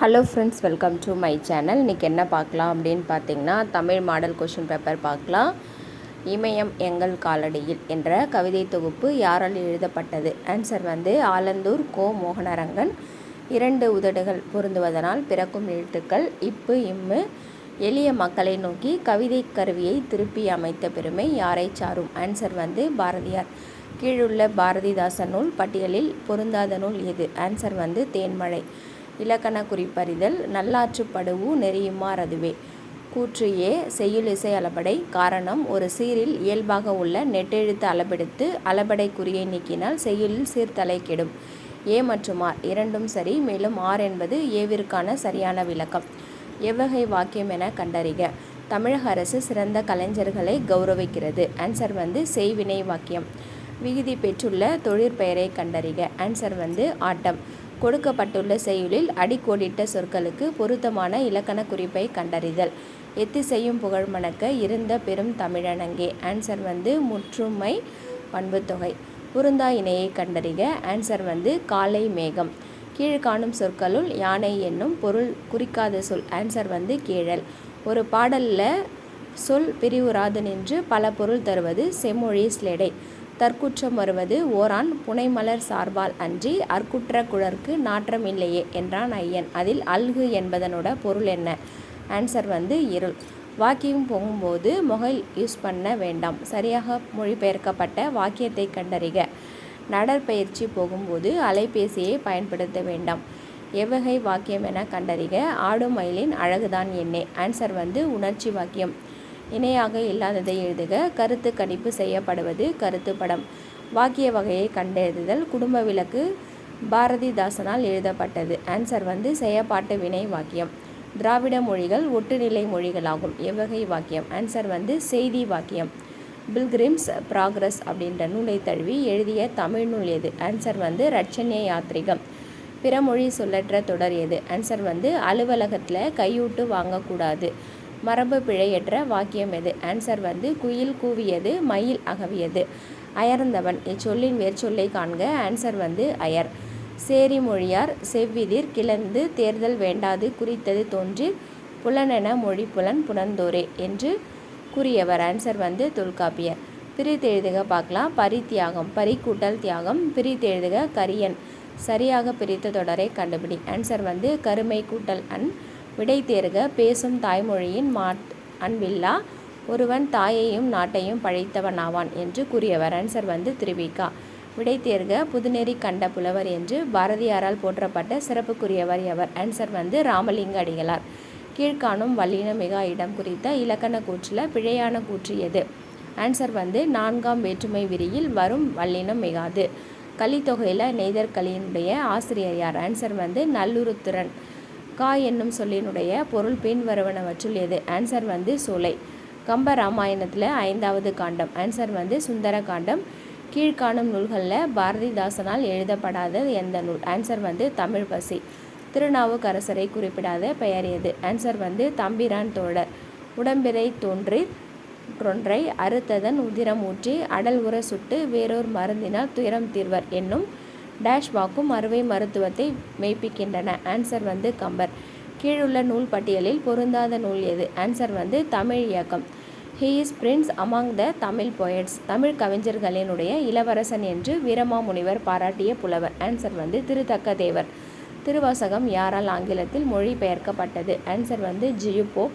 Hello friends welcome to my channel இன்றைக்கி என்ன பார்க்கலாம் அப்படின்னு பார்த்தீங்கன்னா தமிழ் மாடல் கொஷின் பேப்பர் பார்க்கலாம். இமயம் எங்கள் காலடியில் என்ற கவிதை தொகுப்பு யாரால் எழுதப்பட்டது? ஆன்சர் வந்து ஆலந்தூர் கோ மோகனரங்கன். இரண்டு உதடுகள் பொருந்துவதனால் பிறக்கும் எழுத்துக்கள் இப்பு இம்மு. எளிய மக்களை நோக்கி கவிதை கருவியை திருப்பி அமைத்த பெருமை யாரை சாரும்? ஆன்சர் வந்து பாரதியார். கீழுள்ள பாரதிதாசன் நூல் பட்டியலில் பொருந்தாத நூல் எது? ஆன்சர் வந்து தேன்மழை இலக்கண குறிப்பறிதல் நல்லாற்றுப்படுவு நெறியுமார் அதுவே. கூற்று ஏ செய்யுளிசை அளபடை. காரணம் ஒரு சீரில் இயல்பாக உள்ள நெட்டெழுத்து அளபெடுத்து அளபடை குறியை நீக்கினால் செய்யுளில் சீர்தலை கெடும். ஏ மற்றும் ஆர் இரண்டும் சரி மேலும் ஆர் என்பது ஏவிற்கான சரியான விளக்கம். எவ்வகை வாக்கியம் என கண்டறிக. தமிழக அரசு சிறந்த கலைஞர்களை கௌரவிக்கிறது. ஆன்சர் வந்து செய்வினை வாக்கியம். விகுதி பெற்றுள்ள தொழிற்பெயரை கண்டறிக. ஆன்சர் வந்து ஆட்டம். கொடுக்கப்பட்டுள்ள செய்யுளில் அடிக்கோடிட்ட சொற்களுக்கு பொருத்தமான இலக்கண குறிப்பை கண்டறிதல். எத்திசையும் புகழ் மணக்க இருந்த பெரும் தமிழனங்கே. ஆன்சர் வந்து முற்றுமை பண்புத்தொகை. பொருந்தா இணையை கண்டறிக. ஆன்சர் வந்து காலை மேகம். கீழ்காணும் சொற்களுள் யானை என்னும் பொருள் குறிக்காத சொல். ஆன்சர் வந்து கீழல். ஒரு பாடலில் சொல் பிரிவுறாது நின்று பல பொருள் தருவது செம்மொழி ஸ்லேடை. தற்குற்றம் வருவது ஓரான் புனைமலர் சார்பால் அன்றி அற்குற்ற குழற்கு நாற்றம் இல்லையே என்றான் ஐயன். அதில் அல்கு என்பதனோட பொருள் என்ன? ஆன்சர் வந்து இருள். வாக்கியம் போகும்போது மொபைல் யூஸ் பண்ண வேண்டாம். சரியாக மொழிபெயர்க்கப்பட்ட வாக்கியத்தை கண்டறிக. நடற்பயிற்சி போகும்போது அலைபேசியை பயன்படுத்த வேண்டாம். எவ்வகை வாக்கியம் என கண்டறிக. ஆடும் மயிலின் அழகுதான் என்னே. ஆன்சர் வந்து உணர்ச்சி வாக்கியம். இணையாக இல்லாததை எழுதுக. கருத்து கணிப்பு செய்யப்படுவது கருத்து படம். வாக்கிய வகையை கண்டெழுதுதல் குடும்ப விளக்கு பாரதிதாசனால் எழுதப்பட்டது. ஆன்சர் வந்து செயப்பாட்டு வினை வாக்கியம். திராவிட மொழிகள் ஒட்டுநிலை மொழிகளாகும். எவ்வகை வாக்கியம். ஆன்சர் வந்து செய்தி வாக்கியம். பில்கிரிம்ஸ் ப்ராக்ரஸ் அப்படின்ற நூலை தழுவி எழுதிய தமிழ் நூல் எது? ஆன்சர் வந்து ரட்சண்ய யாத்ரிகம் பிறமொழி சொல்லற்ற தொடர் எது? ஆன்சர் வந்து அலுவலகத்தில் கையூட்டு வாங்கக்கூடாது. மரபு பிழையற்ற வாக்கியம் எது? ஆன்சர் வந்து குயில் கூவியது மயில் அகவியது. அயர்ந்தவன் இச்சொல்லின் வேர்ச்சொல்லை காண்க. ஆன்சர் வந்து அயர். சேரி மொழியார் செவ்விதிர் கிளந்து தேர்தல் வேண்டாது குறித்தது தோன்றி புலனென மொழி புலன் புனந்தோரே என்று கூறியவர். ஆன்சர் வந்து தொல்காப்பியர். பிரித்தெழுதுக பார்க்கலாம். பரித்தியாகம் பரிக்கூட்டல் தியாகம் பிரித்தெழுதுக கரியன். சரியாக பிரித்த தொடரை கண்டுபிடி. ஆன்சர் வந்து கருமை கூட்டல் அன் விடை தேர்க பேசும் தாய்மொழியின் மாட் அன்பில்லா. ஒருவன் தாயையும் நாட்டையும் பழைத்தவனாவான் என்று கூறியவர் ஆன்சர் வந்து திருவிக்கா. விடை தேர்க புதுநெறி கண்ட புலவர் என்று பாரதியாரால் போற்றப்பட்ட சிறப்புக்குரியவர் எவர்? ஆன்சர் வந்து ராமலிங்க அடிகளார். கீழ்காணும் வல்லின மிகா இடம் குறித்த இலக்கண கூற்றில் பிழையான கூற்று எது? ஆன்சர் வந்து நான்காம் வேற்றுமை விரியில் வரும் வல்லினம் மிகாது. கலித்தொகையில் நெய்தர்கலியினுடைய ஆசிரியர் யார்? ஆன்சர் வந்து நல்லுருத்திரன். கா என்னும் சொல்லினுடைய பொருள் பின்வருவனவற்றுள் எது ஆன்சர் வந்து சோலை. கம்ப ராமாயணத்தில் ஐந்தாவது காண்டம். ஆன்சர் வந்து சுந்தர காண்டம். கீழ்காணும் நூல்களில் பாரதிதாசனால் எழுதப்படாத எந்த நூல்? ஆன்சர் வந்து தமிழ் பசி. திருநாவுக்கரசரை குறிப்பிடாத பெயர் எது? ஆன்சர் வந்து தம்பிரான் தோழர். உடம்பிறை தோன்றி தொன்றை அறுத்ததன் உதிரம் ஊற்றி அடல் உர சுட்டு வேறொரு மருந்தினால் துயரம் தீர்வர் என்னும் டேஷ் வாக்கும் அறுவை மருத்துவத்தை மெய்ப்பிக்கின்றன. ஆன்சர் வந்து கம்பர். கீழுள்ள நூல் பட்டியலில் பொருந்தாத நூல் எது? ஆன்சர் வந்து தமிழ் இயக்கம். He is prince among the Tamil poets Tamil கவிஞர்களினுடைய இளவரசன் என்று வீரமாமுனிவர் பாராட்டிய புலவர். ஆன்சர் வந்து திருத்தக்க தேவர். திருவாசகம் யாரால் ஆங்கிலத்தில் மொழிபெயர்க்கப்பட்டது? ஆன்சர் வந்து ஜியுப்போ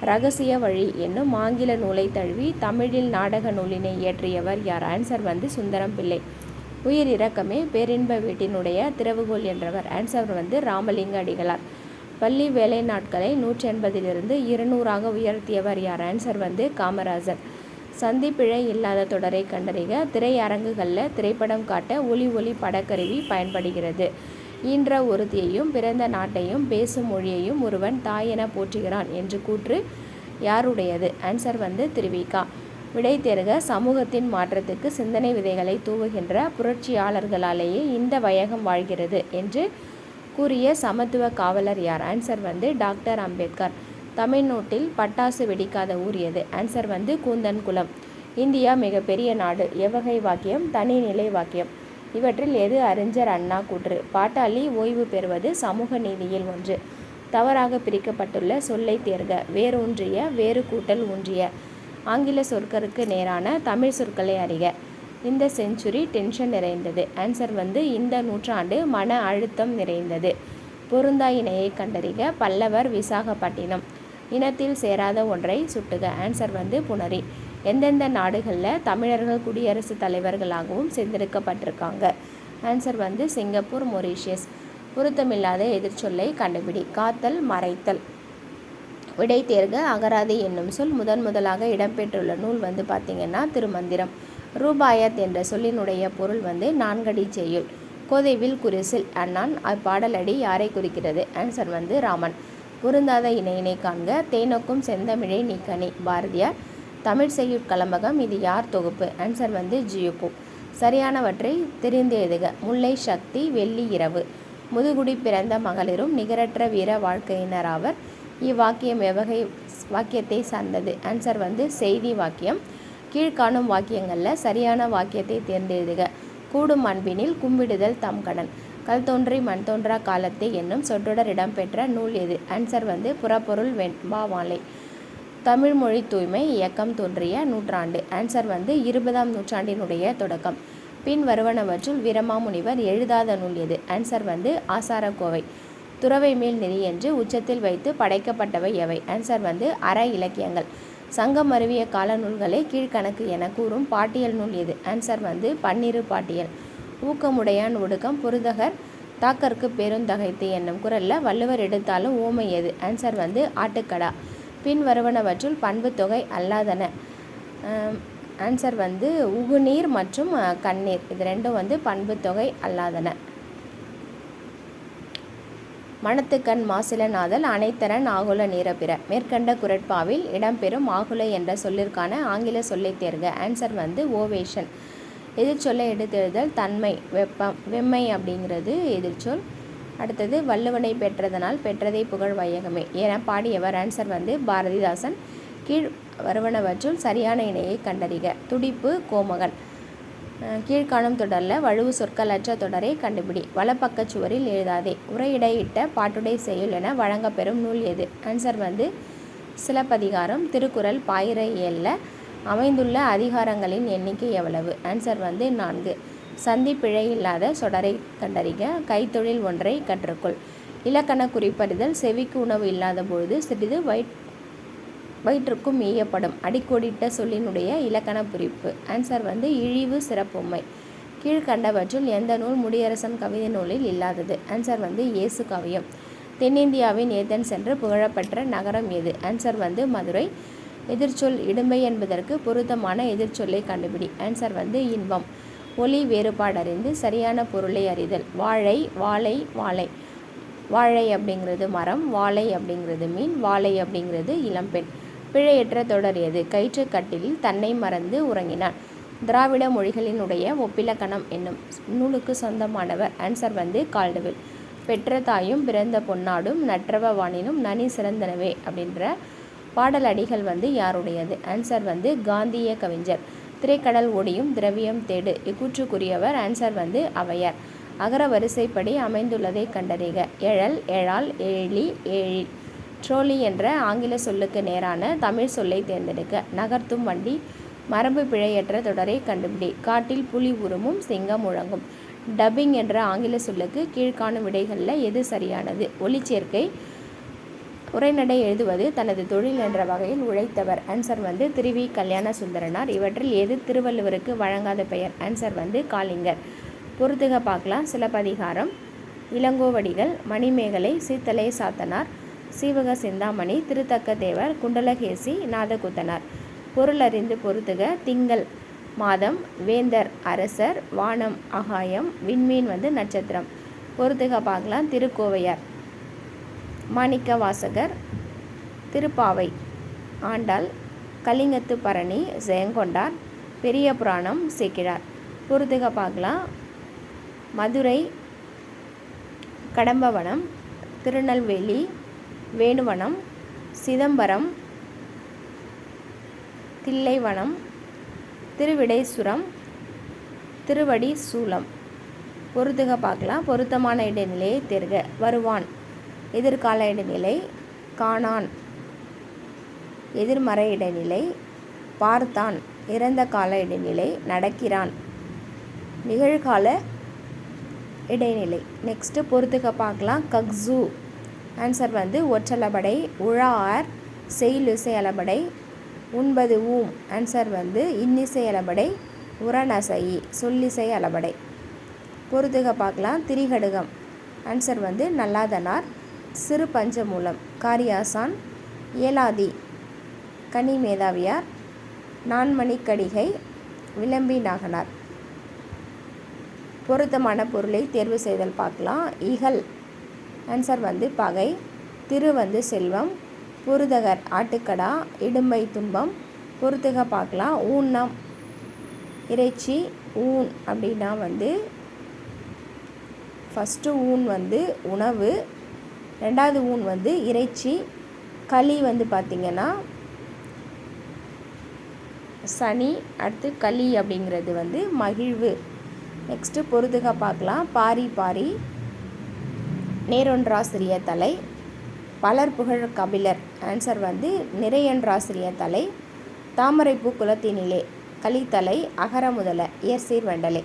ரகசிய வழி என்னும் ஆங்கில நூலை தழுவி தமிழில் நாடக நூலினை இயற்றியவர் யார்? ஆன்சர் வந்து சுந்தரம் பிள்ளை உயிர் இறக்கமே பேரின்ப வீட்டினுடைய திறவுகோல் என்றவர் ஆன்சர் வந்து ராமலிங்க அடிகளார். பள்ளி வேலை நாட்களை நூற்றி எண்பதிலிருந்து இருநூறாக உயர்த்தியவர் யார்? ஆன்சர் வந்து காமராஜர். சந்திப்பிழை இல்லாத தொடரை கண்டறிக திரையரங்குகளில் திரைப்படம் காட்ட ஒளி ஒளி படக்கருவி பயன்படுகிறது. ஈன்ற ஒருத்தியையும் பிறந்த நாட்டையும் பேசும் மொழியையும் ஒருவன் தாயென போற்றுகிறான் என்று கூற்று யாருடையது? ஆன்சர் வந்து திருவிக்கா விடை தேர்க சமூகத்தின் மாற்றத்துக்கு சிந்தனை விதைகளை தூவுகின்ற புரட்சியாளர்களாலேயே இந்த வையகம் வாழ்கிறது என்று கூறிய சமத்துவ காவலர் யார்? ஆன்சர் வந்து டாக்டர் அம்பேத்கர். தமிழ்நாட்டில் பட்டாசு வெடிக்காத ஊர் எது? ஆன்சர் வந்து கூந்தன்குளம். இந்தியா மிகப்பெரிய நாடு. எவ்வகை வாக்கியம்? தனிநிலை வாக்கியம். இவற்றில் எது அறிஞர் அண்ணா கூற்று? பாட்டாளி ஓய்வு பெறுவது சமூக நீதியில் ஒன்று. தவறாக பிரிக்கப்பட்டுள்ள சொல்லை தேர்க. வேரூன்றிய வேறு கூட்டல் ஊன்றிய. ஆங்கில சொற்கருக்கு நேரான தமிழ் சொற்களை அறிக. இந்த செஞ்சுரி டென்ஷன் நிறைந்தது. ஆன்சர் வந்து இந்த நூற்றாண்டு மன அழுத்தம் நிறைந்தது. பொருந்தா இணையை கண்டறிக. பல்லவர் விசாகப்பட்டினம். இனத்தில் சேராத ஒன்றை சுட்டுக. ஆன்சர் வந்து புணரி. எந்தெந்த நாடுகளில் தமிழர்கள் குடியரசுத் தலைவர்களாகவும் சேர்ந்தெடுக்கப்பட்டிருக்காங்க ஆன்சர் வந்து சிங்கப்பூர் மொரீஷியஸ். பொருத்தமில்லாத எதிர்ச்சொல்லை கண்டுபிடி. காத்தல் மறைத்தல். விடை தேர்க அகராதி என்னும் சொல் முதன் முதலாக இடம்பெற்றுள்ள நூல் வந்து பார்த்திங்கன்னா திருமந்திரம். ரூபாயத் என்ற சொல்லினுடைய பொருள் வந்து நான்கடி செய்யுள். கோதைவில் குரிசில் அண்ணான் அப்பாடலடி யாரை குறிக்கிறது? ஆன்சர் வந்து ராமன். பொருந்தாத இணையினை காண்க தேனோக்கும் செந்தமிழை நீக்கணி. பாரதியார் தமிழ் செய்யுட் கலம்பகம் இது யார் தொகுப்பு? ஆன்சர் வந்து ஜியுப்பு. சரியானவற்றை தெரிந்து எழுதுக. முல்லை சக்தி வெள்ளி இரவு. முதுகுடி பிறந்த மகளிரும் நிகரற்ற வீர வாழ்க்கையினராவர் இவ்வாக்கியம் எவ்வகை வாக்கியத்தை சார்ந்தது? ஆன்சர் வந்து செய்தி வாக்கியம். கீழ்காணும் வாக்கியங்களில் சரியான வாக்கியத்தை தேர்ந்தெழுதுக. கூடும் அன்பினில் கும்பிடுதல் தம் கடன். கல் தோன்றி மண் தோன்றா காலத்தை என்னும் சொற்றொடர் இடம்பெற்ற நூல் எது? ஆன்சர் வந்து புறப்பொருள் வெண்பாவாலை தமிழ் மொழி தூய்மை இயக்கம் தோன்றிய நூற்றாண்டு. ஆன்சர் வந்து இருபதாம் நூற்றாண்டினுடைய தொடக்கம். பின் வருவனவற்றுள் வீரமாமுனிவர் எழுதாத நூல் எது? ஆன்சர் வந்து ஆசாரக்கோவை. துறவை மேல் நெறி என்று உச்சத்தில் வைத்து படைக்கப்பட்டவை எவை? ஆன்சர் வந்து அற இலக்கியங்கள். சங்கம் அருவிய கால நூல்களை கீழ்கணக்கு என கூறும் பாட்டியல் நூல் எது ஆன்சர் வந்து பன்னிரு பாட்டியல். ஊக்கமுடையான் ஒடுக்கம் புரிதகர் தாக்கற்கு பெருந்தகைத்து என்னும் குரலில் வள்ளுவர் எடுத்தாலும் ஊமை எது? ஆன்சர் வந்து ஆட்டுக்கடா. பின் வருவனவற்றுள் பண்பு தொகை அல்லாதன. ஆன்சர் வந்து உகுநீர் மற்றும் கண்ணீர். இது ரெண்டும் வந்து பண்பு தொகை அல்லாதன. மனத்துக்கண் மாசிலநாதல் அனைத்தரன் ஆகுல நீரப்பிற. மேற்கண்ட குரட்பாவில் இடம்பெறும் ஆகுல என்ற சொல்லிற்கான ஆங்கில சொல்லை தேர்க. ஆன்சர் வந்து ஓவேஷன் எதிர்ச்சொல்லை எடுத்தெழுதல் தன்மை. வெப்பம் வெம்மை அப்படிங்கிறது எதிர்ச்சொல். அடுத்தது வள்ளுவனை பெற்றதனால் பெற்றதை புகழ் வையகமே. என பாடியவர் ஆன்சர் வந்து பாரதிதாசன். கீழ் வருவனவற்றுள் சரியான இணையை கண்டறிக. துடிப்பு கோமகன். கீழ்காணும் தொடரில் வழுவு சொற்களற்ற தொடரை கண்டுபிடி. வலப்பக்க சுவரில் எழுதாதே. உரையிடையிட்ட பாட்டுடை செயல் என வழங்கப்பெறும் நூல் எது? ஆன்சர் வந்து சிலப்பதிகாரம் திருக்குறள் பாயிர ஏழில் அமைந்துள்ள அதிகாரங்களின் எண்ணிக்கை எவ்வளவு? ஆன்சர் வந்து நான்கு. சந்தி பிழை இல்லாத சொடரை கண்டறிக. கைத்தொழில் ஒன்றை கற்றுக்கொள். இலக்கண குறிப்பறிதல் செவிக்கு உணவு இல்லாத பொழுது சிறிது வயிற் வயிற்றுக்கும் ஈயப்படும். அடிக்கோடிட்ட சொல்லினுடைய இலக்கண குறிப்பு. ஆன்சர் வந்து இழிவு சிறப்புமை. கீழ்கண்டவற்றில் எந்த நூல் முடியரசன் கவிதை நூலில் இல்லாதது? ஆன்சர் வந்து இயேசு கவியம். தென்னிந்தியாவின் ஏதன் சென்று புகழப்பெற்ற நகரம் எது? ஆன்சர் வந்து மதுரை. எதிர்ச்சொல் இடும்பை என்பதற்கு பொருத்தமான எதிர்ச்சொல்லை கண்டுபிடி. ஆன்சர் வந்து இன்பம். ஒலி வேறுபாடறிந்து சரியான பொருளை அறிதல். வாழை வாழை வாழை. வாழை அப்படிங்கிறது மரம் வாழை அப்படிங்கிறது மீன் வாழை அப்படிங்கிறது இளம்பெண். பிழையற்ற தொடரியது கயிற்றுக்கட்டில் தன்னை மறந்து உறங்கினான். திராவிட மொழிகளினுடைய ஒப்பிலக்கணம் என்னும் நூலுக்கு சொந்தமானவர் ஆன்சர் வந்து கால்டுவில். பெற்ற தாயும் பிறந்த பொன்னாடும் நற்றவ வாணினும் நனி சிறந்தனவே அப்படின்ற பாடல் அடிகள் வந்து யாருடையது? ஆன்சர் வந்து காந்திய கவிஞர். திரைக்கடல் ஒடியும் திரவியம் தேடு. இக்கூற்றுக்குரியவர் ஆன்சர் வந்து அவையார். அகர வரிசைப்படி அமைந்துள்ளதை கண்டறிக. எழல் எழால் ஏழி ஏழில் ட்ரோலி என்ற ஆங்கில சொல்லுக்கு நேரான தமிழ் சொல்லை தேர்ந்தெடுக்க நகர்த்தும் வண்டி மரபு பிழையற்ற தொடரை கண்டுபிடி. காட்டில் புலி உருமும் சிங்கம் முழங்கும். டப்பிங் என்ற ஆங்கில சொல்லுக்கு கீழ்காணும் விடைகளில் எது சரியானது? ஒளிச்சேர்க்கை உரைநடை எழுதுவது தனது தொழில் என்ற வகையில் உழைத்தவர். ஆன்சர் வந்து திருவி கல்யாண சுந்தரனார். இவற்றில் எது திருவள்ளுவருக்கு வழங்காத பெயர்? ஆன்சர் வந்து காளிங்கர். பொறுத்துக பார்க்கலாம். சிலப்பதிகாரம் இளங்கோவடிகள் மணிமேகலை சீத்தலை சாத்தனார் சீவக சிந்தாமணி திருத்தக்க தேவர் குண்டலகேசி நாதகுத்தனார். பொருளறிந்து பொறுத்துக திங்கள் மாதம் வேந்தர் அரசர் வானம் அகாயம் விண்மீன் வந்து நட்சத்திரம். பொறுத்துக பார்க்கலாம் திருக்கோவையார். மாணிக்க வாசகர் திருப்பாவை. ஆண்டாள் கலிங்கத்து பரணி ஜெயங்கொண்டார் பெரிய புராணம் சேக்கிழார். பொறுத்துக பார்க்கலாம் மதுரை கடம்பவனம் திருநெல்வேலி வேணுவனம் சிதம்பரம் தில்லைவனம் திருவிடைசுரம் திருவடி சூலம் பொருத்துக பார்க்கலாம். பொருத்தமான இடைநிலையை தேர்க. வருவான் எதிர்கால இடைநிலை காணான் எதிர்மறை இடைநிலை பார்த்தான் இறந்த கால இடைநிலை நடக்கிறான். நிகழ்கால இடைநிலை. நெக்ஸ்ட்டு பொறுத்துக்க பார்க்கலாம். கக்ஸு ஆன்சர் வந்து ஒற்றலபடை உழார் செய்லுசை அலபடை உண்பது ஊம். ஆன்சர் வந்து இன்னிசை அலபடை உரநசையி சொல்லிசை அளபடை பொறுத்துக பார்க்கலாம் திரிகடுகம். ஆன்சர் வந்து நல்லாதனார் சிறு பஞ்சமூலம். காரியாசான் ஏலாதி கனி மேதாவியார் நான்மணிக்கடிகை விளம்பி நாகனார். பொருத்தமான பொருளை தேர்வு செய்தல் பார்க்கலாம். இகல். ஆன்சர் வந்து பகை. திரு வந்து செல்வம். புருதகர் ஆட்டுக்கடா இடும்பை துன்பம். பொறுத்துக பார்க்கலாம். ஊன்னம் இறைச்சி ஊன் அப்படின்னா வந்து ஃபஸ்ட்டு ஊன் வந்து உணவு. ரெண்டாவது ஊன் வந்து இறைச்சி. களி வந்து பார்த்திங்கன்னா சனி அடுத்து களி அப்படிங்கிறது வந்து மகிழ்வு. நெக்ஸ்ட்டு பொறுத்துக பார்க்கலாம். பாரி பாரி. நேரொன்றாசிரிய தலை. பலர் புகழ் கபிலர். ஆன்சர் வந்து நிறையன்றாசிரிய தலை. தாமரைப்பூ குலத்தினிலே கலித்தலை அகர முதல இயற்சீர் வண்டலை.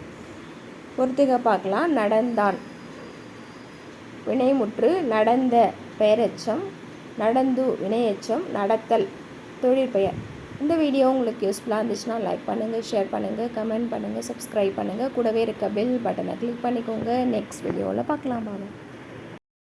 பொறுத்துக பார்க்கலாம். நடந்தான். வினைமுற்று நடந்த பெயரெச்சம் நடந்து வினையெச்சம் நடத்தல் தொழிற்பெயர் இந்த வீடியோ உங்களுக்கு யூஸ்ஃபுல்லாக இருந்துச்சுன்னா லைக் பண்ணுங்கள் ஷேர் பண்ணுங்கள் கமெண்ட் பண்ணுங்கள் சப்ஸ்கிரைப் பண்ணுங்கள் கூடவே இருக்க பெல் பட்டனை கிளிக் பண்ணிக்கோங்க. நெக்ஸ்ட் வீடியோவில் பார்க்கலாம் பாருங்கள்